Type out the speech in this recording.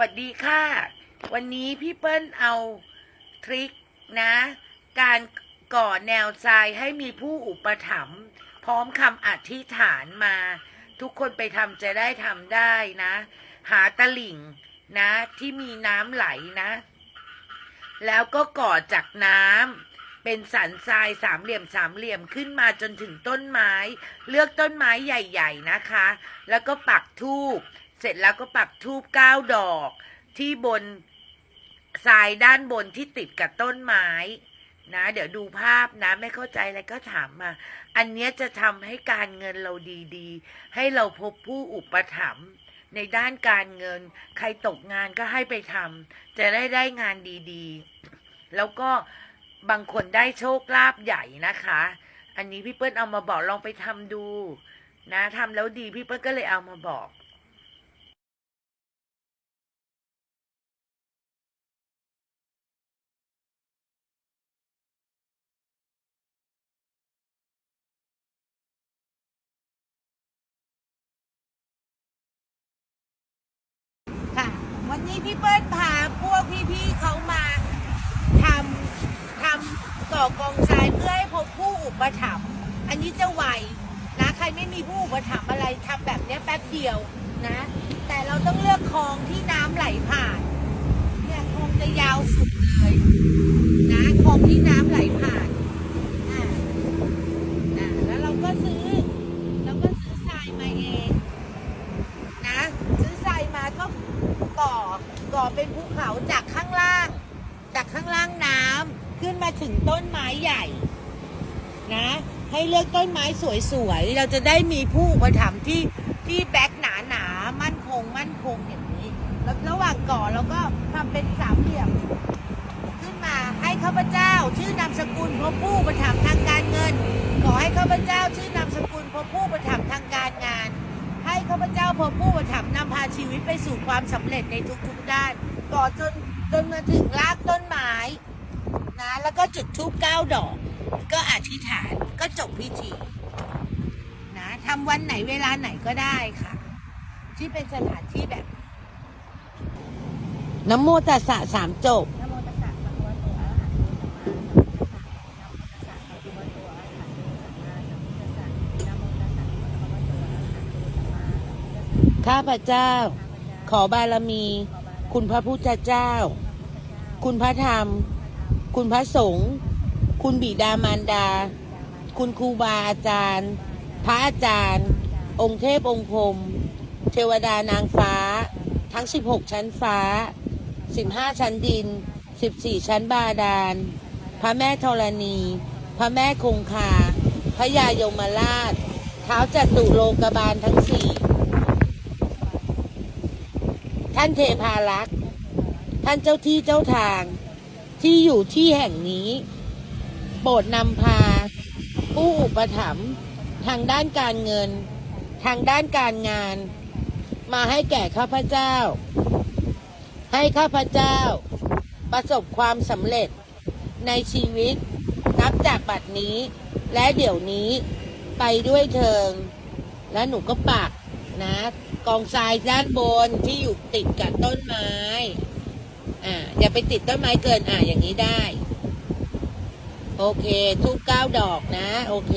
วัสดีค่ะ วันนี้พี่เปิ้ลเอาทริคนะ การก่อแนวทรายให้มีผู้อุปถัมภ์พร้อมคำอธิษฐานมา ทุกคนไปทำจะได้ทำได้นะ หาตลิ่งนะ ที่มีน้ำไหลนะ แล้วก็ก่อจากน้ำเป็นสันทรายสามเหลี่ยมสามเหลี่ยมขึ้นมาจนถึงต้นไม้ เลือกต้นไม้ใหญ่ ๆนะคะ แล้วก็ปักทูบ เสร็จแล้วก็ปักทูบเก้าดอกที่บนทรายด้านบนที่ติดกับต้นไม้นะ เดี๋ยวดูภาพนะ ไม่เข้าใจอะไรก็ถามมา อันเนี้ยจะทำให้การเงินเราดีๆ ให้เราพบผู้อุปถัมภ์ในด้านการเงิน ใครตกงานก็ให้ไปทำจะได้ได้งานดีๆ แล้วก็บางคนได้โชคลาภใหญ่นะคะ อันนี้พี่เปิ้ลเอามาบอกลองไปทำดู นะทำแล้วดีพี่เปิ้ลก็เลยเอามาบอก นี้พี่เปิ้ลพาพวกพี่ๆเขามาทำทำก่อกองทรายเพื่อให้พบผู้อุปถัมภ์อันนี้จะไวนะใครไม่มีผู้อุปถัมภ์อะไรทำแบบเนี้ยแป๊บเดียวนะ แต่เราต้องเลือกคลองที่น้ำไหลผ่านเนี่ยคลองจะยาวสุดเลยนะคลองที่น้ำไหลผ่านอ่าอ่าแล้วเราก็ซื้อ เราก็ซื้อทรายมาเอง นะซื้อทรายมาก็ก่อ ก่อเป็นภูเขาจากข้างล่าง จากข้างล่างน้ำขึ้นมาถึงต้นไม้ใหญ่ นะ ให้เลือกต้นไม้สวยๆ เราจะได้มีผู้อุปถัมภ์ที่ที่แบ็กหนาหนาๆมั่นคง มั่นคงอย่างนี้ แล้วระหว่างก่อเราก็ทำเป็นสามเหลี่ยม ขึ้นมาให้ข้าพเจ้า ชื่อนามสกุลพบผู้ ชีวิตไปสู่ความสำเร็จในทุกๆด้านก่อจนจนมาถึงรากต้นไม้นะแล้วก็จุดทูบเก้าดอก ก็อธิษฐานก็จบพิธีนะทำวันไหนเวลาไหนก็ได้ค่ะ ที่เป็นสถานที่แบบน้ำโมตัสสะสามจบ ข้าพเจ้าข้าพเจ้า ขอบารมี คุณพระพุทธเจ้าพระพุทธเจ้า คุณพระธรรม คุณพระสงฆ์ คุณบิดามารดา คุณครูบาอาจารย์ พระอาจารย์ องค์เทพองค์พรมเทวดานางฟ้า ทั้ง 16 ชั้นฟ้า 15 ชั้นดิน 14 ชั้นบาดาล พระแม่ธรณี พระแม่คงคา พระยายมราช เท้าจัตุโลกบาลทั้งสี่ ท่านเทพารักษ์ท่านเจ้าที่เจ้าทาง ที่อยู่ที่แห่งนี้ โปรดนำพา ผู้อุปถัมภ์ทางด้านการเงิน ทางด้านการงาน มาให้แก่ข้าพเจ้า ให้ข้าพเจ้า ประสบความสำเร็จในชีวิต นับจากบัดนี้ และเดี๋ยวนี้ไปด้วยเทิง แล้วหนูก็ปัก นะ กองทรายด้านบนที่อยู่ติดกับต้นไม้ อ่าอย่าไปติดต้นไม้เกินอ่าอย่างนี้ได้ โอเค ทุกเก้าดอกนะ โอเค